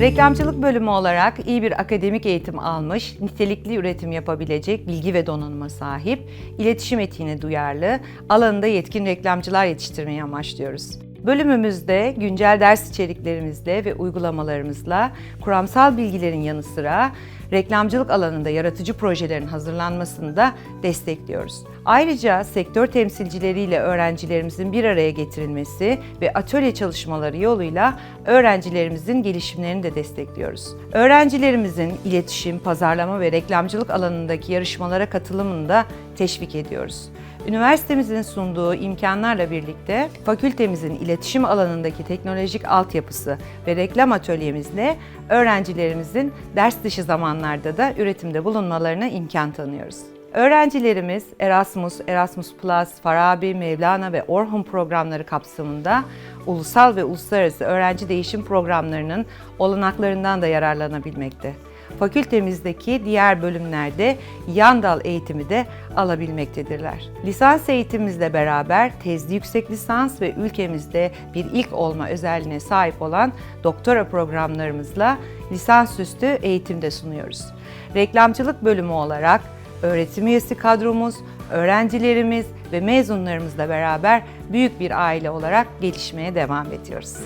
Reklamcılık bölümü olarak iyi bir akademik eğitim almış, nitelikli üretim yapabilecek bilgi ve donanıma sahip, iletişim etiğine duyarlı, alanında yetkin reklamcılar yetiştirmeyi amaçlıyoruz. Bölümümüzde güncel ders içeriklerimizle ve uygulamalarımızla kuramsal bilgilerin yanı sıra reklamcılık alanında yaratıcı projelerin hazırlanmasını da destekliyoruz. Ayrıca sektör temsilcileriyle öğrencilerimizin bir araya getirilmesi ve atölye çalışmaları yoluyla öğrencilerimizin gelişimlerini de destekliyoruz. Öğrencilerimizin iletişim, pazarlama ve reklamcılık alanındaki yarışmalara katılımını da teşvik ediyoruz. Üniversitemizin sunduğu imkanlarla birlikte fakültemizin iletişim alanındaki teknolojik altyapısı ve reklam atölyemizle öğrencilerimizin ders dışı zamanlarda da üretimde bulunmalarına imkan tanıyoruz. Öğrencilerimiz Erasmus, Erasmus Plus, Farabi, Mevlana ve Orhun programları kapsamında ulusal ve uluslararası öğrenci değişim programlarının olanaklarından da yararlanabilmekte fakültemizdeki diğer bölümlerde yan dal eğitimi de alabilmektedirler. Lisans eğitimimizle beraber tezli yüksek lisans ve ülkemizde bir ilk olma özelliğine sahip olan doktora programlarımızla lisansüstü eğitim de sunuyoruz. Reklamcılık bölümü olarak öğretim üyesi kadromuz, öğrencilerimiz ve mezunlarımızla beraber büyük bir aile olarak gelişmeye devam ediyoruz.